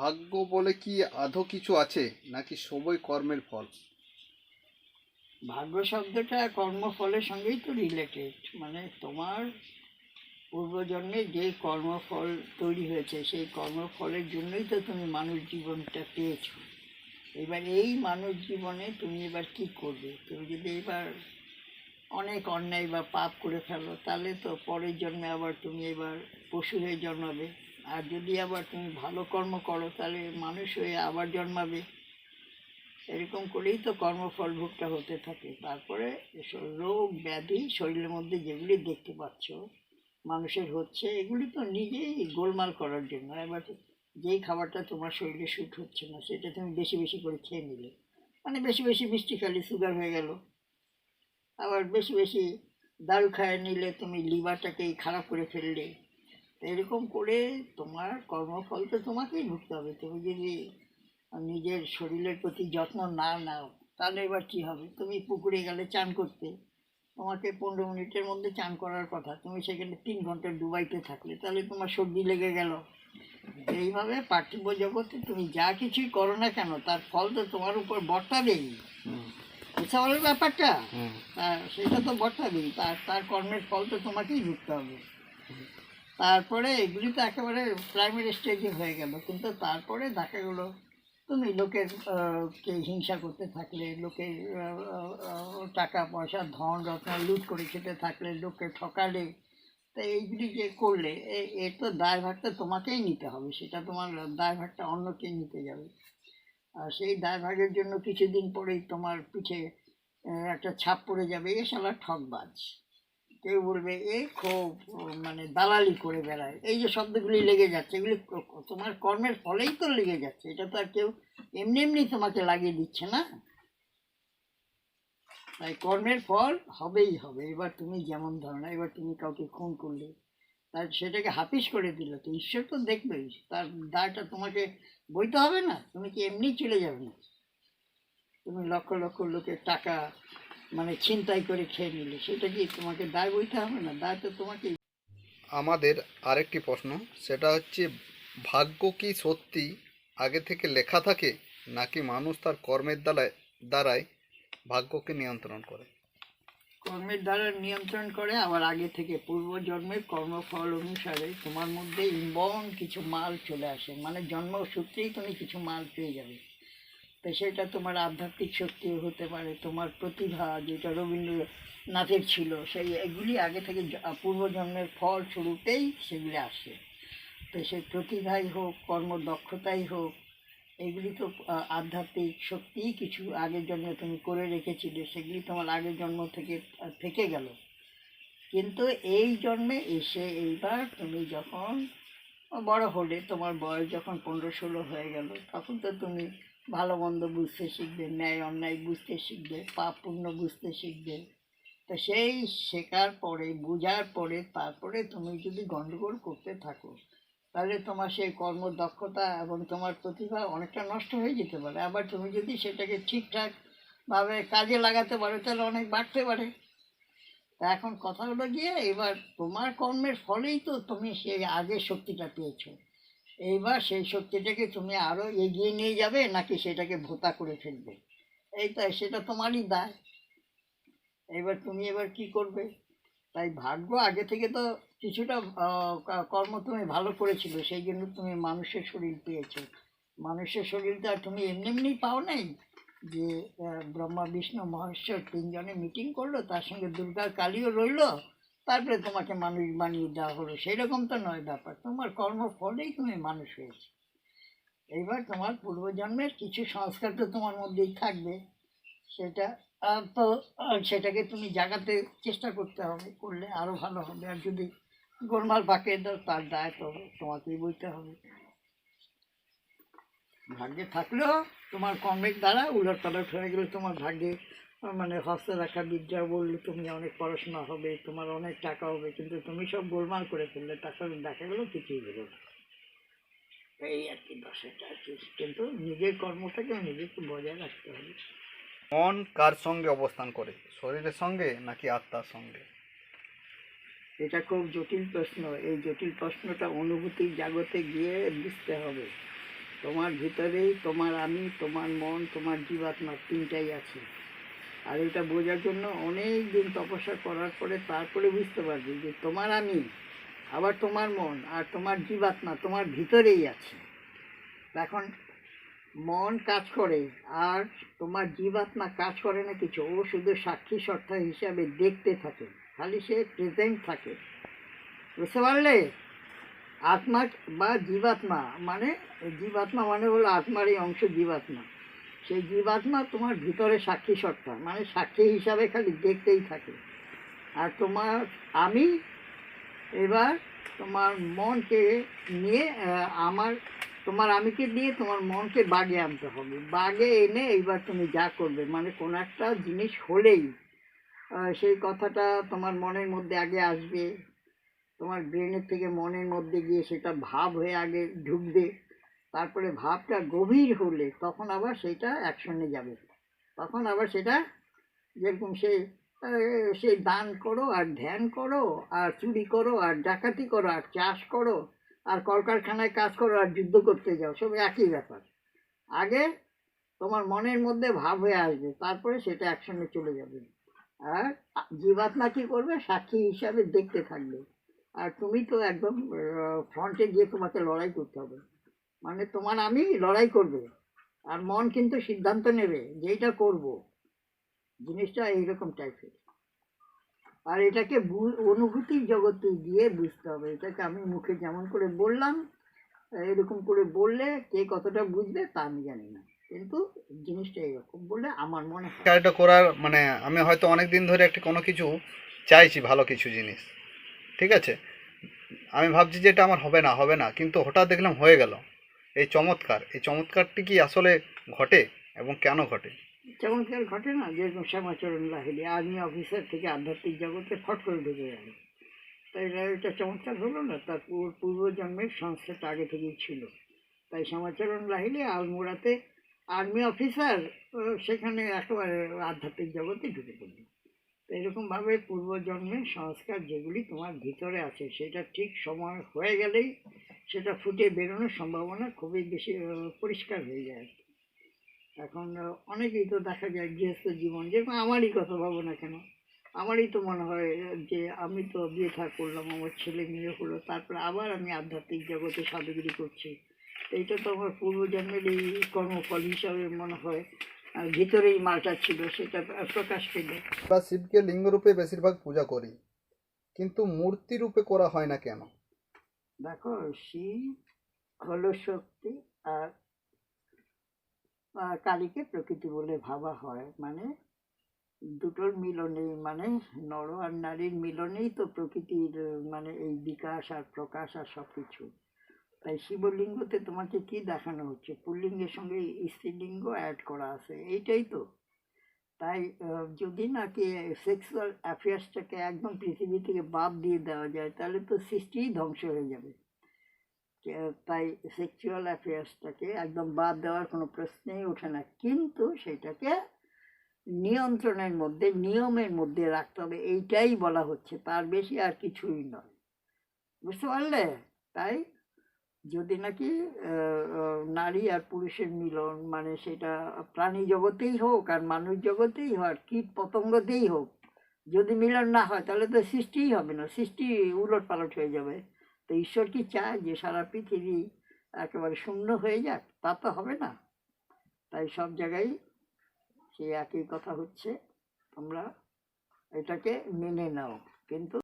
ভাগ্য বলে কি আধো কিছু আছে, নাকি সবই কর্মের ফল? ভাগ্য শব্দটা কর্মফলের সঙ্গেই তো রিলেটেড মানে তোমার পূর্বজন্মে যে কর্মফল তৈরি হয়েছে, সেই কর্মফলের জন্যই তো তুমি মানুষ জীবনটা পেয়েছ। এবার এই মানুষ জীবনে তুমি এবার কি করবে? তুমি যদি এবার অনেক অন্যায় বা পাপ করে ফেলো, তাহলে তো পরের জন্মে আবার তুমি এবার পশু হয়ে জন্মাবে। আর যদি আবার তুমি ভালো কর্ম করো, তাহলে মানুষ হয়ে আবার জন্মাবে। এরকম করেই তো কর্মফল ভোগটা হতে থাকে। তারপরে এসব রোগ, ব্যাধি, শরীরের মধ্যে যেগুলি দেখতে পাচ্ছ, মানুষের হচ্ছে, এগুলি তো নিজেই গোলমাল করার জন্য। এবার যেই খাবারটা তোমার শরীরে শ্যুট হচ্ছে না, সেটা তুমি বেশি বেশি করে খেয়ে নিলে। মানে বেশি বেশি মিষ্টি খালি সুগার হয়ে গেল। আবার বেশি বেশি দারু খায় নিলে তুমি লিভারটাকেই খারাপ করে ফেললে। এরকম করে তোমার কর্মফল তো তোমাকেই ভুগতে হবে। তুমি যদি নিজের শরীরের প্রতি যত্ন না নাও তাহলে এবার কী হবে? তুমি পুকুরে গেলে চান করতে। তোমাকে পনেরো মিনিটের মধ্যে চান করার কথা। তুমি সেখানে তিন ঘণ্টা ডুবাইতে থাকলে তাহলে তোমার সর্দি লেগে গেল। এইভাবে পার্থিব জগতে তুমি যা কিছুই করো না কেন তার ফল তো তোমার উপর বর্তা দেই। বুঝতে পারলে ব্যাপারটা। সেটা তো বর্তা দিই। তার তার কর্মের ফল তো তোমাকেই ভুগতে হবে। তারপরে এগুলি তো একেবারে প্রাইমারি স্টেজে হয়ে গেল। কিন্তু তারপরে দেখা গেলো, তুমি লোকের কে হিংসা করতে থাকলে লোকের টাকা পয়সা, ধন রত্ন লুট করে খেতে থাকলে, লোককে ঠকালে, তা এইগুলি যে করলে, এ- এর তো দায়ভারটা তোমাকেই নিতে হবে। সেটা তোমার দায়ভারটা অন্যকে নিতে যাবে। আর সেই দায়ভারের জন্য কিছুদিন পরেই তোমার পিঠে একটা ছাপ পড়ে যাবে, এ শালা ঠকবাজ। কেউ বলবে, এ খুব মানে দালালি করে বেড়ায়। এই যে শব্দগুলি লেগে যাচ্ছে, এগুলি তোমার কর্মের ফলেই তো লেগে যাচ্ছে। এটা তো আর কেউ এমনি এমনি তোমাকে লাগিয়ে দিচ্ছে না। তাই কর্মের ফল হবেই হবে। এবার তুমি যেমন ধরনের এবার তুমি কাউকে খুন করলে, তার সেটাকে হাফিস করে দিলে তো ঈশ্বর তো দেখবেই, তার দায়টা তোমাকে বইতে হবে না। তুমি কি এমনি চলে যাবে না? তুমি লক্ষ লক্ষ লোকের টাকা মানে ছিনতাই করে খেয়ে নিলে। সেটা কি তোমাকে দায় বইতে হবে না? দায় তো তোমাকে। আমাদের আরেকটি প্রশ্ন সেটা হচ্ছে ভাগ্য কি সত্যি আগে থেকে লেখা থাকে নাকি মানুষ তার কর্মের দ্বারায় দ্বারাই ভাগ্যকে নিয়ন্ত্রণ করে? কর্মের দ্বারা নিয়ন্ত্রণ করে আবার আগে থেকে পূর্বজন্মের কর্মফল অনুসারে তোমার মধ্যে ইনবর্ন কিছু মাল চলে আসে। মানে জন্ম জন্মসূত্রেই তুমি কিছু মাল পেয়ে যাবে। তো সেটা তোমার আধ্যাত্মিক শক্তিও হতে পারে, তোমার প্রতিভা যেটা রবীন্দ্রনাথের ছিল, সেই এগুলি আগে থেকে পূর্বজন্মের ফল স্বরূপেই সেগুলি আসে। তো সেই প্রতিভাই হোক, কর্মদক্ষতাই হোক, এগুলি তো আধ্যাত্মিক শক্তিই কিছু আগের জন্মে তুমি করে রেখেছিলে, সেগুলি তোমার আগের জন্ম থেকে থেকে গেল। কিন্তু এই জন্মে এসে এইবার তুমি যখন বড় হলে, তোমার বয়স যখন পনেরো ষোলো হয়ে গেল, তখন তো তুমি ভালো মন্দ বুঝতে শিখবে, ন্যায় অন্যায় বুঝতে শিখবে পাপ পুণ্য বুঝতে শিখবে। তো সেই শেখার পরে, বোঝার পরে, তারপরে তুমি যদি গণ্ডগোল করতে থাকো, তাহলে তোমার সেই কর্মদক্ষতা এবং তোমার প্রতিভা অনেকটা নষ্ট হয়ে যেতে পারে। আবার তুমি যদি সেটাকে ঠিকঠাকভাবে কাজে লাগাতে পারো, তাহলে অনেক বাড়তে পারে। তা এখন কথা হলো গিয়ে, এবার তোমার কর্মের ফলেই তো তুমি সেই আগের শক্তিটা পেয়েছ। এইবার সেই শক্তিটাকে তুমি আরও এগিয়ে নিয়ে যাবে নাকি সেটাকে ভোতা করে ফেলবে? এই তাই সেটা তোমারই দায়। এবার তুমি এবার কি করবে? তাই ভাগ্য আগে থেকে তো কিছুটা কর্ম তুমি ভালো করেছিল, সেই জন্য তুমি মানুষের শরীর পেয়েছ। মানুষের শরীরটা তুমি এমনি এমনি পাও নাই যে ব্রহ্মা, বিষ্ণু, মহেশ্বর তিনজনে মিটিং করল, তার সঙ্গে দুর্গার কালীও রইল তারপরে তোমাকে মানুষ বানিয়ে দেওয়া হলো। সেরকম তো নয় ব্যাপার। তোমার কর্মফলেই তুমি মানুষ হয়েছে। এইবার তোমার পূর্বজন্মের কিছু সংস্কার তো তোমার মধ্যেই থাকবে। সেটা তো সেটাকে তুমি জাগাতে চেষ্টা করতে হবে, করলে আরও ভালো হবে। আর যদি গোলমাল পাকিয়ে দাও, তার দায় তো তোমাকেই বইতে হবে। ভাগ্যে থাকলেও তোমার কর্মের দ্বারা উলট পালট হয়ে গেলে তোমার ভাগ্যে মানে হস্তে রাখা বিদ্যা বললে তুমি অনেক পড়াশোনা হবে তোমার অনেক টাকা হবে কিন্তু তুমি সব গোলমাল করে ফেললে টাকা দেখা গেলো কিছুই হলো না। এই আর কি দশাটা কিন্তু নিজের কর্মটাকে নিজেকে বজায় রাখতে হবে। মন কার সঙ্গে অবস্থান করে শরীরের সঙ্গে নাকি আত্মার সঙ্গে? এটা খুব জটিল প্রশ্ন। এই জটিল প্রশ্নটা অনুভূতির জাগতে গিয়ে বুঝতে হবে। তোমার ভিতরেই, তোমার আমি, তোমার মন, তোমার জীবাত্মা তিনটাই আছে। আর এটা বোঝার জন্য অনেক দিন তপস্যা করার পরে তারপরে বুঝতে পারবে যে তোমার আমি, আবার তোমার মন, আর তোমার জীবাত্মা তোমার ভিতরেই আছে। এখন মন কাজ করে, আর তোমার জীবাত্মা কাজ করে না কিছু, ও শুধু সাক্ষী সত্তা হিসাবে দেখতে থাকে, খালি সে প্রেজেন্ট থাকে। বুঝতে পারলে? আত্মা বা জীবাত্মা মানে জীবাত্মা মানে হলো আত্মার এই অংশ জীবাত্মা। সেই জীবাত্মা তোমার ভিতরে সাক্ষী সত্তা মানে সাক্ষী হিসাবে খালি দেখতেই থাকে। আর তোমার, আমি এবার তোমার মনকে নিয়ে আমার, তোমার আমিকে দিয়ে তোমার মনকে বাগে আনতে হবে। বাগে এনে এইবার তুমি যা করবে মানে কোনো একটা জিনিস হলেই সেই কথাটা তোমার মনের মধ্যে আগে আসবে। তোমার ব্রেনের থেকে মনের মধ্যে গিয়ে সেটা ভাব হয়ে আগে ঢুকবে, তারপরে ভাবটা গভীর হলে তখন আবার সেটা অ্যাকশনে যাবে। তখন আবার সেটা যেরকম সে সে দান করো আর ধ্যান করো আর চুরি করো আর ডাকাতি করো আর চাষ করো আর কলকারখানায় কাজ করো আর যুদ্ধ করতে যাও, সব একই ব্যাপার। আগে তোমার মনের মধ্যে ভাব হয়ে আসবে, তারপরে সেটা অ্যাকশনে চলে যাবে। আর জীবাত্মা কী করবে, সাক্ষী হিসাবে দেখতে থাকবে। আর তুমি তো একদম ফ্রন্টে গিয়ে তোমাকে লড়াই করতে হবে। মানে তোমার আমি লড়াই করবে। আর মন কিন্তু সিদ্ধান্ত নেবে যে এইটা করব। জিনিসটা এইরকম টাইপের আর এটাকে অনুভূতির জগতে গিয়ে বুঝতে হবে। এটাকে আমি মুখে যেমন করে বললাম, এরকম করে বললে কে কতটা বুঝবে তা আমি জানি না। কিন্তু জিনিসটা এরকম বললে আমার মনে হয়। এটা করার মানে আমি হয়তো অনেক দিন ধরে একটা কোনো কিছু চাইছি, ভালো কিছু জিনিস। ঠিক আছে? আমি ভাবছি যে এটা আমার হবে না হবে না। কিন্তু হঠাৎ দেখলাম হয়ে গেল। এই চমৎকার। এই চমৎকারটি কি আসলে ঘটে এবং কেন ঘটে? চমৎকার ঘটে না? যেরকম শ্যামাচরণ লাহিলি আর্মি অফিসার থেকে আধ্যাত্মিক জগতে ফট করে ঢুকে গেল। তাই এটা চমৎকার হলো না? তার পূর্ব- পূর্বজন্মের সংস্থাটা আগে থেকেই ছিল। তাই শ্যামাচরণ লাহিলি আলমোড়াতে আর্মি অফিসার সেখানে একেবারে আধ্যাত্মিক জগতে ঢুকে পড়ল। এরকমভাবে পূর্বজন্মের সংস্কার যেগুলি তোমার ভিতরে আছে, সেটা ঠিক সময় হয়ে গেলেই সেটা ফুটে বেরোনোর সম্ভাবনা খুবই বেশি পরিষ্কার হয়ে যায় এখন অনেকেই তো দেখা যায় গৃহস্থ জীবন যেরকম আমারই কথা ভাবো না কেন, আমারই তো মনে হয় যে আমি তো বিয়ে থা করলাম, আমার ছেলে মেয়ে হলো, তারপরে আবার আমি আধ্যাত্মিক জগতে সাধুগিরি করছি। এটা তো আমার পূর্বজন্মের এই কর্মফল হিসাবে মনে হয়। ভিতরেই মালটা ছিল সেটা প্রকাশ পেলে। আমরা শিবকে লিঙ্গরূপে বেশিরভাগ পূজা করি কিন্তু মূর্তি রূপে করা হয় না কেন? দেখো শিব হলো শক্তি আর কালীকে প্রকৃতি বলে ভাবা হয়। মানে দুটোর মিলনেই মানে নর আর নারীর মিলনেই তো প্রকৃতির মানে এই বিকাশ আর প্রকাশ আর সব কিছু তাই শিবলিঙ্গতে তোমাকে কি দেখানো হচ্ছে? পুল্লিঙ্গের সঙ্গে স্ত্রীলিঙ্গ অ্যাড করা আছে, এইটাই তো। তাই যদি নাকি সেক্সুয়াল অ্যাফেয়ার্সটাকে একদম পৃথিবী থেকে বাদ দিয়ে দেওয়া যায়, তাহলে তো সৃষ্টিই ধ্বংস হয়ে যাবে। তাই সেক্সুয়াল অ্যাফেয়ার্সটাকে একদম বাদ দেওয়ার কোনো প্রশ্নেই ওঠে না। কিন্তু সেটাকে নিয়ন্ত্রণের মধ্যে, নিয়মের মধ্যে রাখতে হবে, এইটাই বলা হচ্ছে। তার বেশি আর কিছুই নয়। বুঝতে পারলে? তাই যদি নাকি নারী আর পুরুষের মিলন মানে সেটা প্রাণী জগতেই হোক আর মানুষ জগতেই হোক, আর কীট পতঙ্গতেই হোক, যদি মিলন না হয়, তাহলে তো সৃষ্টিই হবে না, সৃষ্টি উলট পালট হয়ে যাবে। তো ঈশ্বর কি চায় যে সারা পৃথিবী একেবারে শূন্য হয়ে যাক? তা তো হবে না। তাই সব জায়গায় সে একই কথা হচ্ছে। তোমরা এটাকে মেনে নাও। কিন্তু